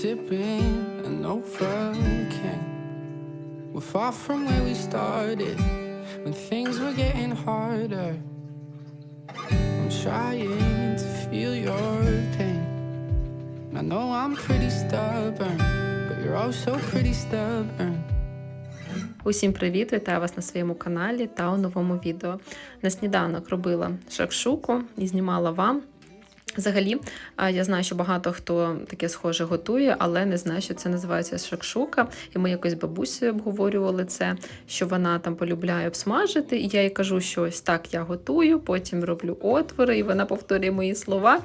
sipping an overcame. We're far from where we started when things were getting harder. I'm trying to feel your pain. I know I'm pretty stubborn, but you're also pretty stubborn. Усім привіт! Вітаю вас на своєму каналі та у новому відео. На сніданок робила шакшуку і знімала вам. Взагалі, я знаю, що багато хто таке схоже готує, але не знаю, що це називається шакшука. І ми якось бабусею обговорювали це, що вона там полюбляє обсмажити. І я їй кажу, що ось так я готую, потім роблю отвори, і вона повторює мої слова.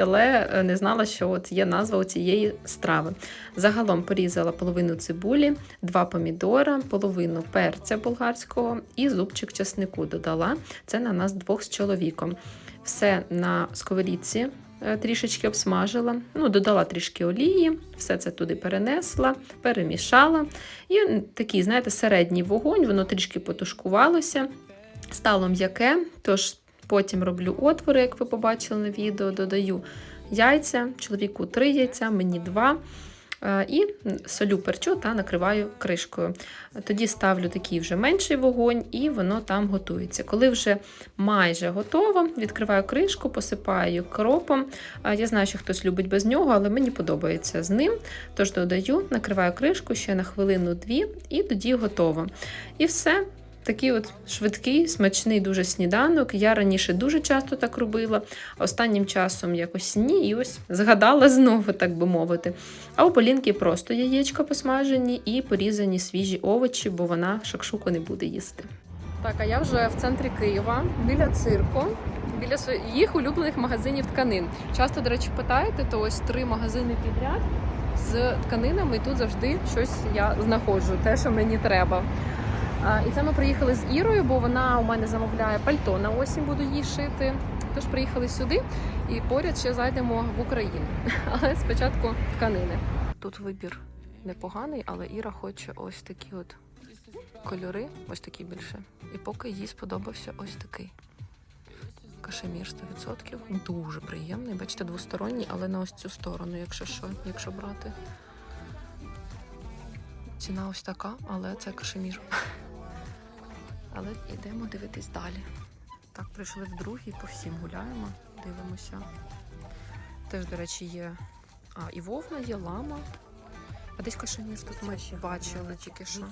Але е, не знала, що от є назва у цієї страви. Загалом порізала половину цибулі, два помідора, половину перця болгарського і зубчик чеснику додала. Це на нас двох з чоловіком. Все на сковорідці е, трішечки обсмажила, ну, додала трішки олії, все це туди перенесла, перемішала. І такий, знаєте, середній вогонь, воно трішки потушкувалося, стало м'яке, тож потім роблю отвори, як ви побачили на відео, додаю яйця, чоловіку три яйця, мені два. Е, І солю перчу та накриваю кришкою. Тоді ставлю такий вже менший вогонь, і воно там готується. Коли вже майже готово, відкриваю кришку, посипаю кропом. Е, Я знаю, що хтось любить без нього, але мені подобається з ним. Тож додаю, накриваю кришку ще на хвилину-дві, і тоді готово. І все. Такий от швидкий, смачний дуже сніданок. Я раніше дуже часто так робила, останнім часом якось ні, і ось згадала знову, так би мовити. А у Полінки просто яєчка посмажені і порізані свіжі овочі, бо вона шакшуку не буде їсти. Так, а я вже в центрі Києва, біля цирку, біля своїх улюблених магазинів тканин. Часто, до речі, питаєте, то ось три магазини підряд з тканинами, і тут завжди щось я знаходжу, те, що мені треба. І це ми приїхали з Ірою, бо вона у мене замовляє пальто на осінь, буду їй шити. Тож приїхали сюди і поряд ще зайдемо в Україну. Але спочатку тканини. Тут вибір непоганий, але Іра хоче ось такі от кольори, ось такі більше. І поки їй сподобався ось такий. Кашемір 100%. Дуже приємний. Бачите, двосторонній, але на ось цю сторону, якщо що, якщо брати. Ціна ось така, але це кашемір. Але йдемо дивитись далі. Так, прийшли в другий, по всім гуляємо, дивимося. Теж, до речі, є. А, і вовна є, лама. А десь кашемір тут ми бачили тільки що.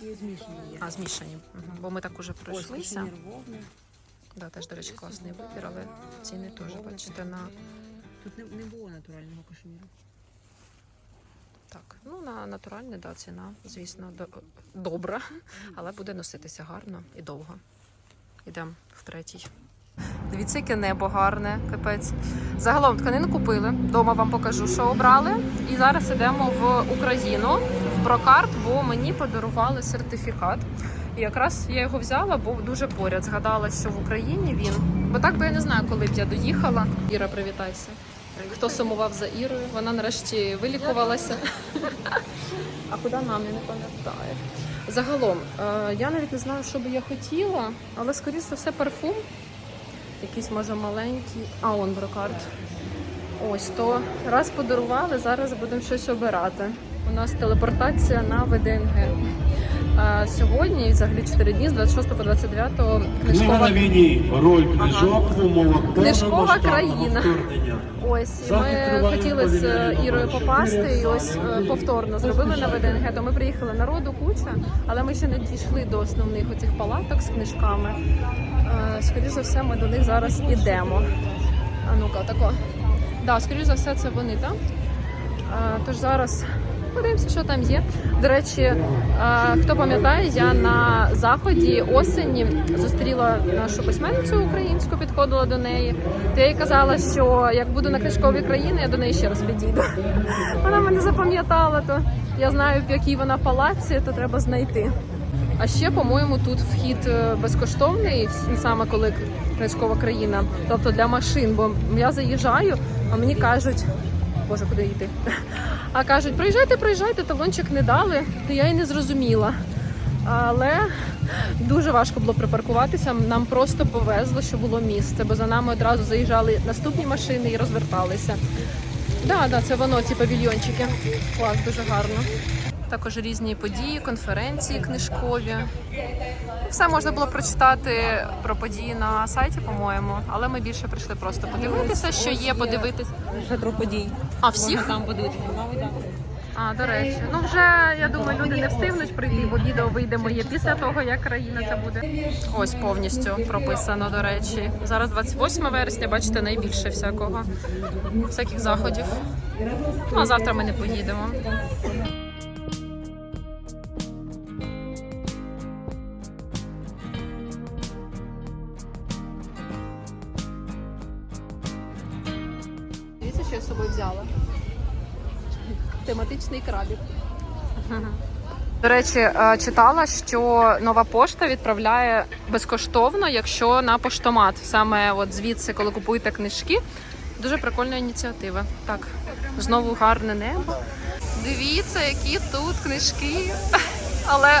Змішані є. А, змішані. Угу. Бо ми так уже пройшлися. Да, теж, до речі, класний вибір, але ціни теж, бачите, на Тут не, не було натурального кашеміру. Так. Ну, на натуральне, да, ціна, звісно, до, добра, але буде носитися гарно і довго. Йдемо в третій. Дивіться, яке небо гарне, капець. Загалом тканину купили. Дома вам покажу, що обрали. І зараз йдемо в Україну в прокарт, бо мені подарували сертифікат. І якраз я його взяла, бо дуже поряд. Згадала, що в Україні він. Бо так би я не знаю, коли б я доїхала. Іра, привітайся. Хто сумував за Ірою? Вона нарешті вилікувалася. А куди нам, я не пам'ятаю. Загалом, е, я навіть не знаю, що би я хотіла, але скоріше за все парфум. Якийсь може маленький. А он брокарт. Ось то раз подарували, зараз будемо щось обирати. У нас телепортація на ВДНГ. А сьогодні, і взагалі 4 дні, з 26 по 29 Книга книжкова. на війні. Роль книжок в умовах Книжкова країна. Ось і ми хотіли з. Ірою попасти, і ось е, повторно зробили на ВДНГ. То ми приїхали народу куча, але ми ще не дійшли до основних оцих палаток з книжками. Е, Скоріше за все, ми до них зараз ідемо. А ну-ка, тако. Да, скоріше за все, це вони там. Е, Тож зараз подивимося, що там є. До речі, е, хто пам'ятає, я на заході осені зустріла нашу письменницю українську, підходила до неї. То я їй казала, що як буду на книжковій країні, я до неї ще раз підійду. Вона мене запам'ятала, то я знаю, в якій вона палаці, то треба знайти. А ще, по-моєму, тут вхід е, безкоштовний, саме коли книжкова країна, тобто для машин. Бо я заїжджаю, а мені кажуть, боже, куди йти? А кажуть, проїжджайте, проїжджайте, талончик не дали, то я й не зрозуміла. Але дуже важко було припаркуватися. Нам просто повезло, що було місце, бо за нами одразу заїжджали наступні машини і розверталися. Да, да, це воно, ці павільйончики. Клас, дуже гарно. Також різні події, конференції книжкові. Все можна було прочитати про події на сайті, по-моєму, але ми більше прийшли просто подивитися, що є, подивитися. Про подій. А всіх? Там будуть. А, до речі, ну вже я думаю, люди не встигнуть прийти, бо відео вийде моє після того, як країна це буде. Ось повністю прописано, до речі. Зараз 28 вересня, бачите, найбільше всякого, всяких заходів. Ну а завтра ми не поїдемо. Тематичний крабік. До речі, е, читала, що нова пошта відправляє безкоштовно, якщо на поштомат. Саме от звідси, коли купуєте книжки. Дуже прикольна ініціатива. Так, знову гарне небо. Дивіться, які тут книжки. Але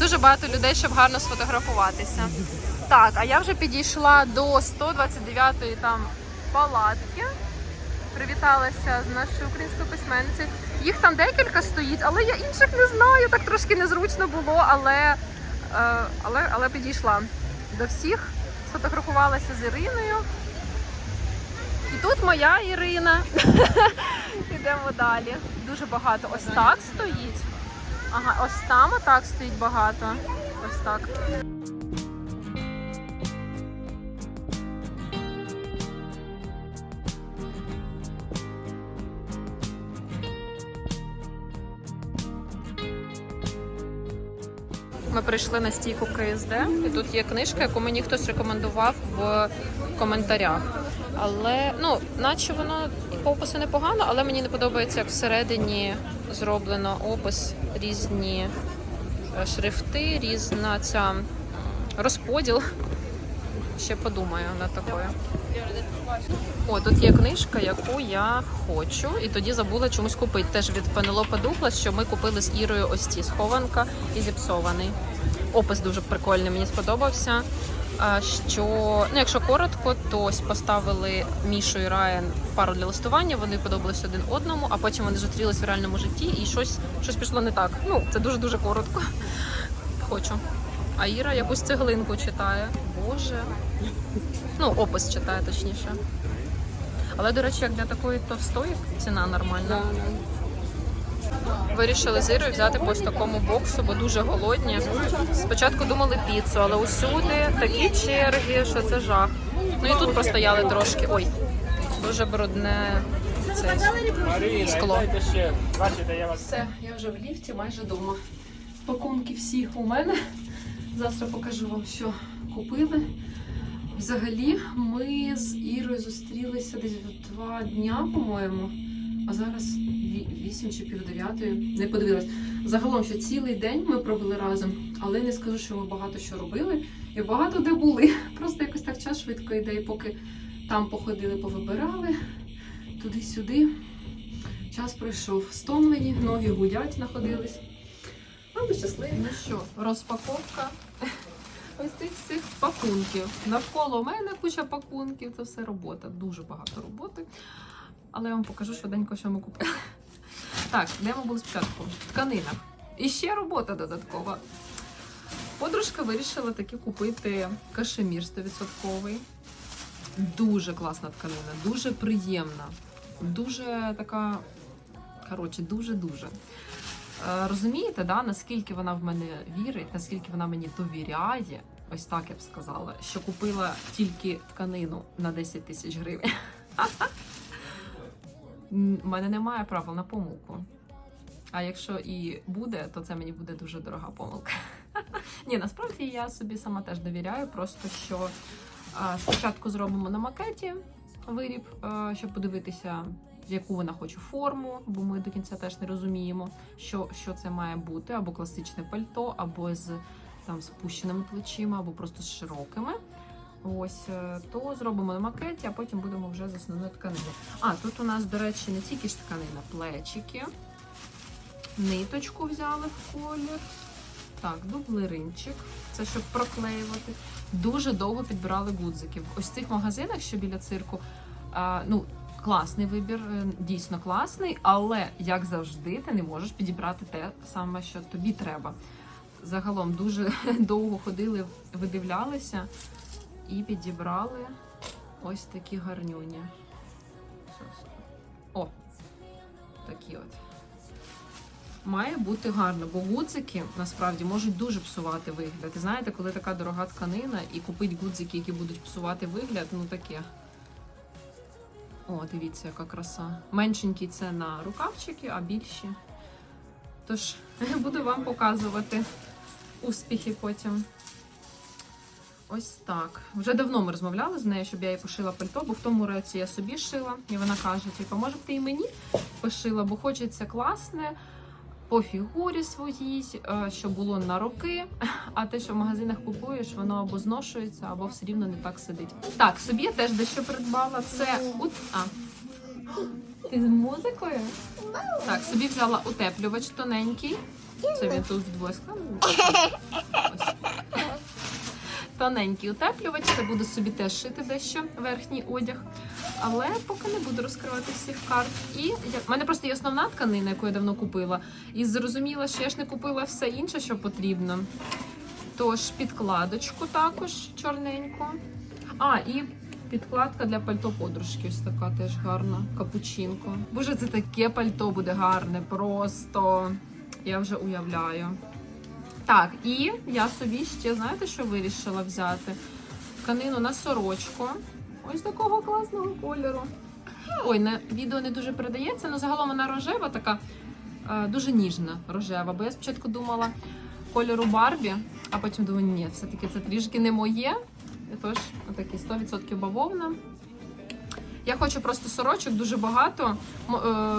дуже багато людей, щоб гарно сфотографуватися. Так, а я вже підійшла до 129-ї там палатки привіталася з нашою українською письменницею. Їх там декілька стоїть, але я інших не знаю. Так трошки незручно було, але, е, але, але підійшла до всіх, сфотографувалася з Іриною. І тут моя Ірина. Йдемо далі. Дуже багато. Ось так стоїть. Ага, ось там отак стоїть багато. Ось так. Ми прийшли на стійку КСД, і тут є книжка, яку мені хтось рекомендував в коментарях. Але ну, наче воно по опису непогано, але мені не подобається, як всередині зроблено опис, різні е, шрифти, різна ця розподіл. Ще подумаю над такою. О, тут є книжка, яку я хочу, і тоді забула чомусь купити. Теж від Пенелопа Дуглас, що ми купили з Ірою ось ці схованка і зіпсований. Опис дуже прикольний, мені сподобався. Що ну, якщо коротко, то поставили Мішу і Райан пару для листування. Вони подобались один одному, а потім вони зустрілись в реальному житті, і щось, щось пішло не так. Ну, це дуже дуже коротко. Хочу. А Іра якусь цеглинку читає. Боже. Ну, опис читає точніше. Але, до речі, як для такої товстої ціна нормальна. Вирішили з Ірою взяти по ось такому боксу, бо дуже голодні. Спочатку думали піцу, але усюди такі черги, що це жах. Ну і тут простояли трошки. Ой, дуже брудне це скло. Все, я вже в ліфті, майже вдома. Пакунки всі у мене. Завтра покажу вам, що купили. Взагалі, ми з Ірою зустрілися десь в два дня, по-моєму. А зараз вісім чи пів дев'ятої. Не подивилась. Загалом, що цілий день ми провели разом, але не скажу, що ми багато що робили і багато де були. Просто якось так час швидко йде, і поки там походили, повибирали туди-сюди. Час пройшов. Стомлені, ноги гудять, знаходились. Але щасливі. Ну що, розпаковка ось цих всіх пакунків. Навколо мене куча пакунків. Це все робота. Дуже багато роботи. Але я вам покажу швиденько, що ми купили. Так, де ми були спочатку? Тканина. І ще робота додаткова. Подружка вирішила таки купити кашемір 100%. Дуже класна тканина, дуже приємна, дуже така. Коротше, дуже-дуже. Е, Розумієте, да, наскільки вона в мене вірить, наскільки вона мені довіряє, ось так я б сказала, що купила тільки тканину на 10 тисяч гривень. У мене немає правил на помилку. А якщо і буде, то це мені буде дуже дорога помилка. Ні, насправді я собі сама теж довіряю, просто що а, спочатку зробимо на макеті виріб, а, щоб подивитися, яку вона хоче форму, бо ми до кінця теж не розуміємо, що, що це має бути, або класичне пальто, або з там спущеними плечима, або просто з широкими. Ось е, то зробимо на макеті, а потім будемо вже з основною тканиною. А тут у нас, до речі, не тільки ж тканина, плечики. Ниточку взяли в колір. Так, дублеринчик. Це щоб проклеювати. Дуже довго підбирали гудзики. Ось в цих магазинах, що біля цирку, а, ну, Класний вибір, е, дійсно класний, але як завжди, ти не можеш підібрати те саме, що тобі треба. Загалом дуже довго ходили, видивлялися і підібрали ось такі гарнюні. О, такі от. Має бути гарно, бо гудзики насправді можуть дуже псувати вигляд. Знаєте, коли така дорога тканина і купить гудзики, які будуть псувати вигляд, ну таке. О, дивіться, яка краса. Меншенькі це на рукавчики, а більші. Тож буду вам показувати успіхи потім. Ось так. Вже давно ми розмовляли з нею, щоб я їй пошила пальто, бо в тому році я собі шила. І вона каже: типу, може б ти і мені пошила, бо хочеться класне по фігурі своїй, е, що було на роки. А те, що в магазинах купуєш, воно або зношується, або все рівно не так сидить. Так, собі я теж дещо придбала. Це ут... а. Ти з музикою? Так, собі взяла утеплювач тоненький. Це він тут вдвоє складений. Тоненький утеплювач, це буду собі теж шити дещо верхній одяг. Але поки не буду розкривати всіх карт. І я... в мене просто є основна тканина, яку я давно купила. І зрозуміла, що я ж не купила все інше, що потрібно. Тож підкладочку також чорненьку. А, і підкладка для пальто подружки. Ось така теж гарна. Капучинко. Боже, це таке пальто буде гарне, просто я вже уявляю. Так, і я собі ще, знаєте, що вирішила взяти? Тканину на сорочку. Ось такого класного кольору. Ой, на відео не дуже передається, але загалом вона рожева, така е, дуже ніжна рожева. Бо я спочатку думала кольору Барбі, а потім думаю, ні, все-таки це трішки не моє. Тож, отакий 100% бавовна. Я хочу просто сорочок дуже багато. Е,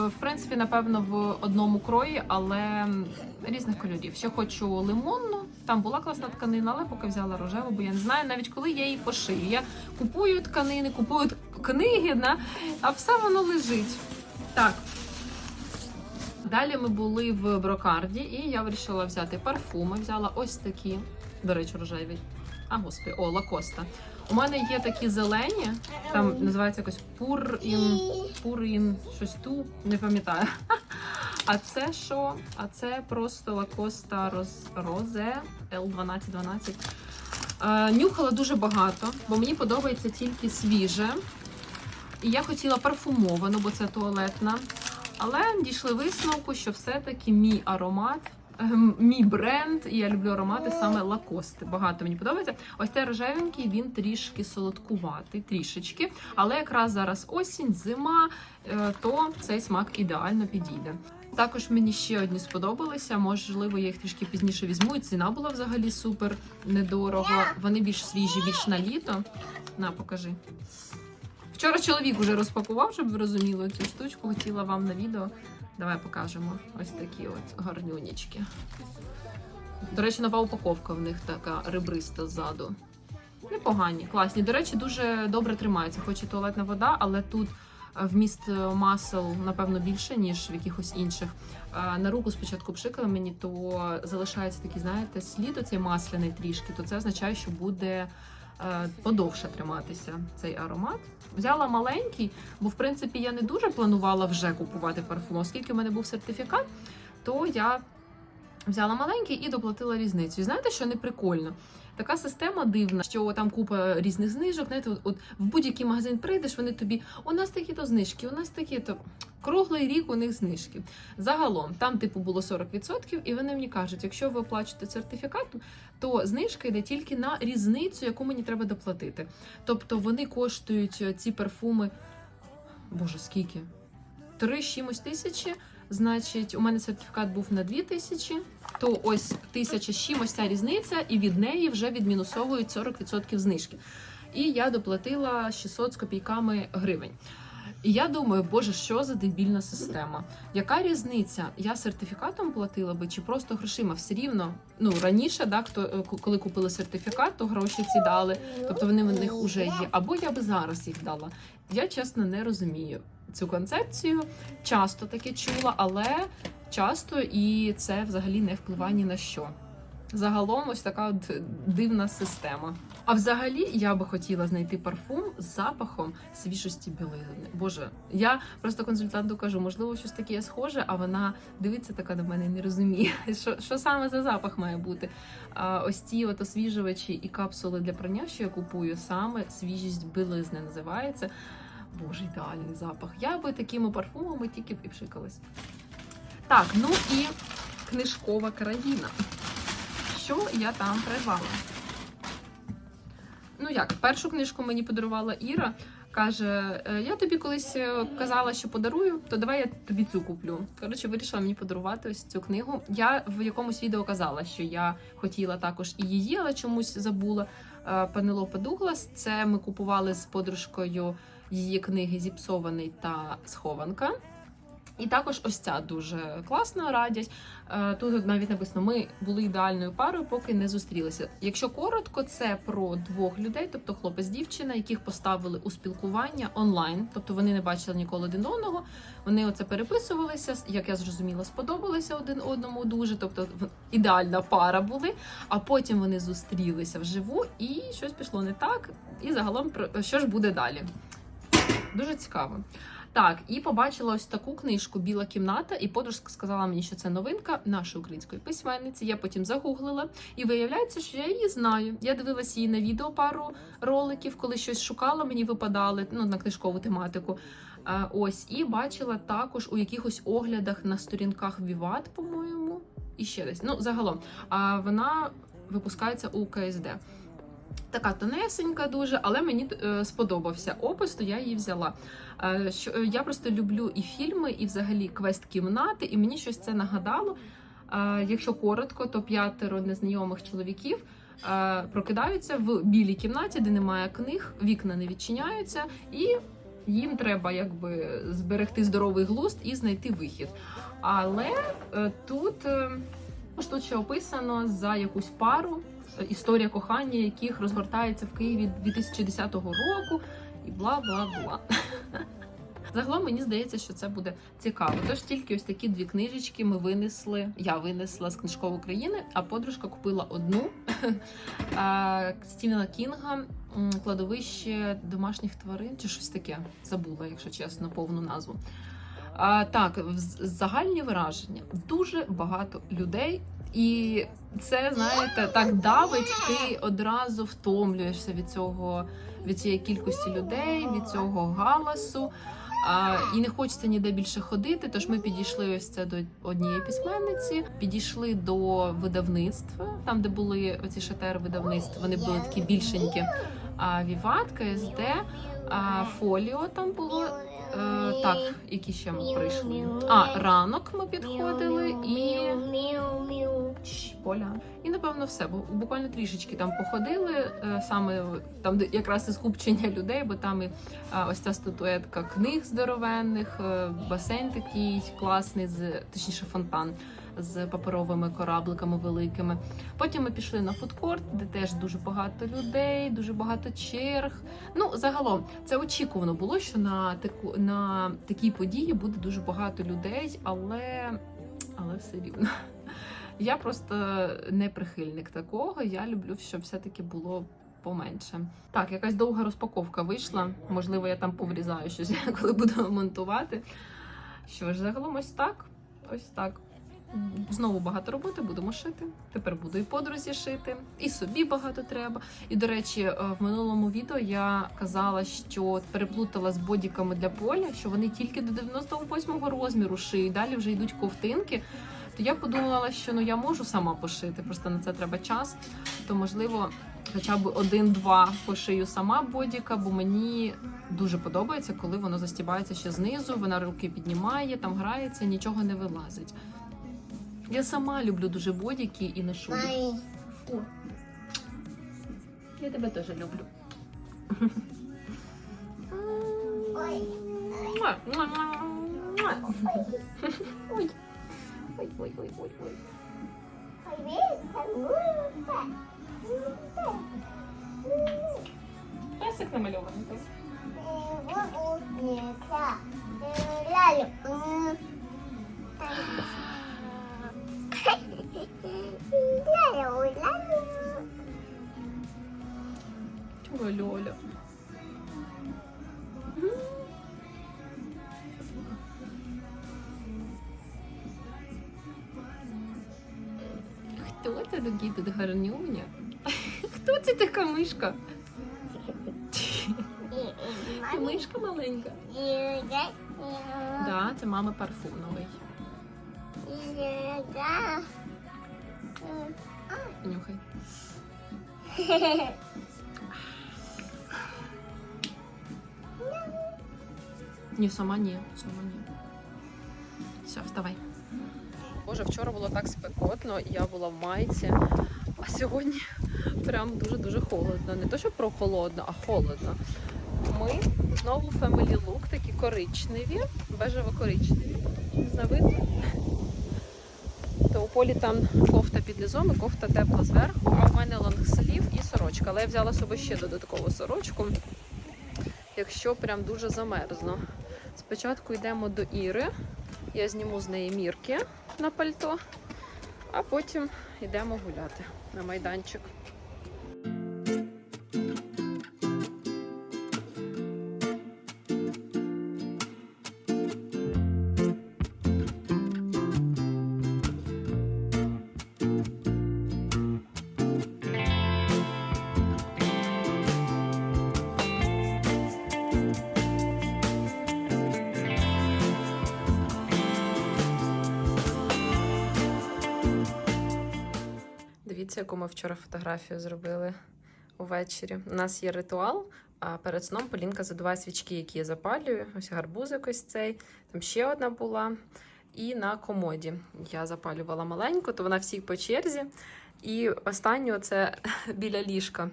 В принципі, напевно, в одному крої, але різних кольорів. Ще хочу лимонну. Там була класна тканина, але поки взяла рожеву, бо я не знаю навіть коли я її пошию. Я купую тканини, купую книги, да? а все воно лежить. Так. Далі ми були в брокарді, і я вирішила взяти парфуми. Взяла ось такі, до речі, рожеві. А господи, о, лакоста. У мене є такі зелені, там називається якось пурін, пурін, щось ту, не пам'ятаю. А це що? А це просто лакоста роз, розе L1212. Е, нюхала дуже багато, бо мені подобається тільки свіже. І я хотіла парфумовану, бо це туалетна. Але дійшли висновку, що все-таки мій аромат, мій бренд, і я люблю аромати саме лакости. Багато мені подобається. Ось цей рожевенький, він трішки солодкуватий, трішечки. Але якраз зараз осінь, зима, е, то цей смак ідеально підійде. Також мені ще одні сподобалися. Можливо, я їх трішки пізніше візьму. І ціна була взагалі супер недорого. Вони більш свіжі, більш на літо. На, покажи. Вчора чоловік уже розпакував, щоб ви розуміли цю штучку. Хотіла вам на відео. Давай покажемо. Ось такі от гарнюнічки. До речі, нова упаковка в них така ребриста ззаду. Непогані, класні. До речі, дуже добре тримаються. Хоч і туалетна вода, але тут е, вміст масел, напевно, більше, ніж в якихось інших. Е, На руку спочатку пшикали мені, то залишається такий, знаєте, слід оцей масляний трішки, то це означає, що буде подовше триматися цей аромат. Взяла маленький, бо в принципі я не дуже планувала вже купувати парфум, оскільки в мене був сертифікат, то я взяла маленький і доплатила різницю. І знаєте, що не прикольно? Така система дивна, що там купа різних знижок. Знаєте, от, от в будь-який магазин прийдеш, вони тобі у нас такі-то знижки, у нас такі-то. Круглий рік у них знижки. Загалом там, типу, було 40%, і вони мені кажуть, якщо ви оплачуєте сертифікат, то знижка йде тільки на різницю, яку мені треба доплатити. Тобто вони коштують е, ці парфуми. Боже, скільки? Три чимось тисячі. Значить, у мене сертифікат був на 2 тисячі, то ось тисяча з чимось ця різниця, і від неї вже відмінусовують 40% знижки. І я доплатила 600 з копійками гривень. І я думаю, боже, що за дебільна система? Яка різниця? Я сертифікатом платила би чи просто грошима? Все рівно, ну раніше, да, хто е, коли купили сертифікат, то гроші ці дали, тобто вони в них вже є. Або я би зараз їх дала. Я чесно не розумію цю концепцію. Часто таке чула, але часто і це взагалі не впливає ні на що. Загалом ось така от дивна система. А взагалі я би хотіла знайти парфум з запахом свіжості білизни. Боже, я просто консультанту кажу, можливо, щось таке схоже, а вона дивиться така на мене і не розуміє, що, що саме за запах має бути. А ось ці от освіжувачі і капсули для прання, що я купую, саме свіжість білизни називається. Боже, ідеальний запах. Я би такими парфумами тільки б. Так, ну і книжкова країна. Що я там придбала? Ну як, першу книжку мені подарувала Іра. Каже: «Е, я тобі колись е, казала, що подарую, то давай я тобі цю куплю. Коротше, вирішила мені подарувати ось цю книгу. Я в якомусь відео казала, що я хотіла також і її, але чомусь забула. Е, Пенелопа Дуглас. Це ми купували з подружкою її книги Зіпсований та Схованка. І також ось ця дуже класна радість. Е, Тут навіть написано: ми були ідеальною парою, поки не зустрілися. Якщо коротко, це про двох людей, тобто хлопець, дівчина, яких поставили у спілкування онлайн, тобто вони не бачили ніколи один одного. Вони оце переписувалися. Як я зрозуміла, сподобалися один одному дуже. Тобто ідеальна пара були. А потім вони зустрілися вживу, і щось пішло не так. І загалом про що ж буде далі? Дуже цікаво. Так, і побачила ось таку книжку Біла кімната, і подружка сказала мені, що це новинка нашої української письменниці. Я потім загуглила, і виявляється, що я її знаю. Я дивилася її на відео пару роликів, коли щось шукала, мені випадали ну, на книжкову тематику. Е, ось, і бачила також у якихось оглядах на сторінках Віват, по-моєму, і ще десь. Ну, загалом, а вона випускається у КСД. Така тонесенька дуже, але мені е, сподобався опис, то я її взяла. Е, е, я просто люблю і фільми, і взагалі квест кімнати, і мені щось це нагадало. Якщо коротко, то п'ятеро незнайомих чоловіків прокидаються в білій кімнаті, де немає книг, вікна не відчиняються, і їм треба якби зберегти здоровий глузд і знайти вихід. Але тут, е, тут ще описано за якусь пару історія кохання, яких розгортається в Києві 2010 року, і бла бла бла. Загалом мені здається, що це буде цікаво. Тож тільки ось такі дві книжечки ми винесли. Я винесла з книжкової країни, а подружка купила одну Стівена Кінга кладовище домашніх тварин чи щось таке. Забула, якщо чесно, повну назву. А, так, загальні враження. Дуже багато людей. І це, знаєте, так давить, ти одразу втомлюєшся від цього, від цієї кількості людей, від цього галасу. А, і не хочеться ніде більше ходити. Тож ми підійшли ось це до однієї письменниці, підійшли до видавництва, там де були оці шатери видавництва. Вони були такі більшенькі. А Віват, КСД, а Фоліо там було. Е, так, які ще ми прийшли. А, ранок ми підходили і. Поля. І напевно все, бо буквально трішечки там походили, е, саме там, де якраз і скупчення людей, бо там і ось ця статуетка книг здоровенних, е, басейн такий класний, з точніше фонтан з паперовими корабликами великими. Потім ми пішли на фудкорт, де теж дуже багато людей, дуже багато черг. Ну, загалом, це очікувано було, що на таку на такій події буде дуже багато людей, але, але все рівно. Я просто не прихильник такого. Я люблю, щоб все-таки було поменше. Так, якась довга розпаковка вийшла. Можливо, я там поврізаю щось, коли буду монтувати. Що ж, загалом ось так. Ось так. Знову багато роботи, будемо шити. Тепер буду і подрузі шити, і собі багато треба. І до речі, е, в минулому відео я казала, що переплутала з бодіками для поля, що вони тільки до 98-го розміру шиють. Далі вже йдуть ковтинки. То я подумала, що ну я можу сама пошити, просто на це треба час. То можливо, хоча б один-два пошию сама бодіка, бо мені дуже подобається, коли воно застібається ще знизу. Вона руки піднімає, там грається, нічого не вилазить. Я сама люблю дуже бодіки і ношу. їх. Я тебе теж люблю. Муа, муа. Ой. Ой, ой, ой, ой, ой. Песик намальований. Чого Льоля? Такий тут гарнюня? Хто це така мишка? Ти мишка маленька. Да, це мами парфумовий. Нюхай. Ні, сама ні, сама ні. Все, вставай. Боже, вчора було так спекотно, я була в майці, а сьогодні прям дуже-дуже холодно. Не то, що прохолодно, а холодно. Ми знову Family Look, такі коричневі, бежево-коричневі. Не знаю? То у полі там кофта під низом і кофта тепла зверху, а в мене лонгслів і сорочка. Але я взяла собі ще додаткову сорочку, якщо прям дуже замерзно. Спочатку йдемо до Іри. Я зніму з неї мірки на пальто, а потім йдемо гуляти на майданчик. Яку ми вчора фотографію зробили увечері. У нас є ритуал. А перед сном Полінка задуває свічки, які я запалюю. Ось гарбузик ось цей. Там ще одна була. І на комоді я запалювала маленьку, то вона всі по черзі. І останню це біля ліжка.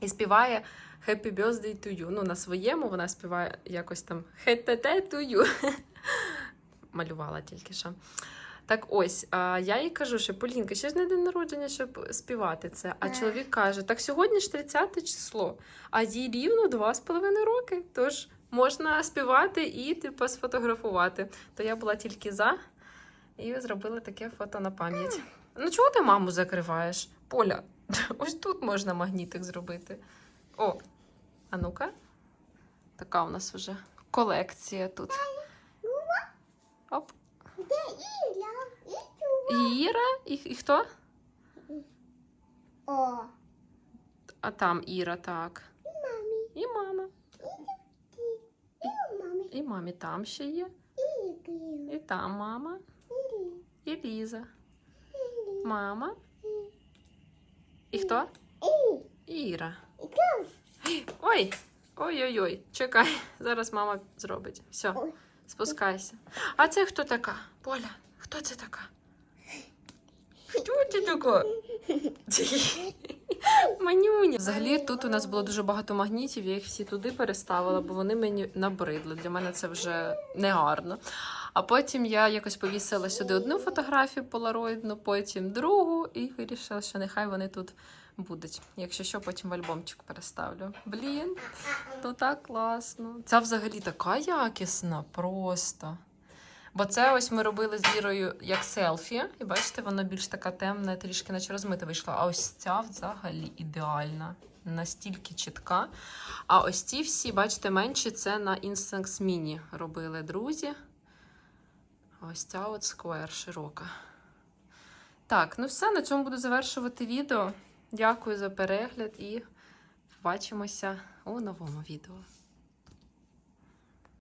І співає Happy Birthday to you. Ну, на своєму вона співає якось там Happy to you. Малювала тільки що. Так ось, а я їй кажу, що Полінка, ще ж не день народження, щоб співати це. А чоловік каже: так сьогодні ж 30 число, а їй рівно два з половиною роки. Тож можна співати і типу сфотографувати. То я була тільки за і зробила таке фото на пам'ять. Ну чого ти маму закриваєш? Поля, ось тут можна магнітик зробити. О, а ну-ка. Така у нас вже колекція тут. Оп. І Іра, і, і хто? О, А там Іра, так. мамі, І мама. і мамі, І мамі там ще є. і там мама. І Ліза. Мама. І хто? і, І Іра. Ой! Ой-ой-ой, чекай, зараз мама зробить. Все, спускайся. А це хто така? Поля, хто це така? Така? Манюня. Взагалі тут у нас було дуже багато магнітів, я їх всі туди переставила, бо вони мені набридли. Для мене це вже не гарно. А потім я якось повісила сюди одну фотографію полароїдну, потім другу, і вирішила, що нехай вони тут будуть. Якщо що, потім в альбомчик переставлю. Блін, то так класно. Ця взагалі така якісна, просто. Бо це ось ми робили з Ірою як селфі, і бачите, воно більш така темна, трішки наче розмита вийшла. А ось ця взагалі ідеальна, настільки чітка. А ось ці всі, бачите, менші це на Instax Mini робили друзі. Ось ця от Square широка. Так, ну все, на цьому буду завершувати відео. Дякую за перегляд і побачимося у новому відео.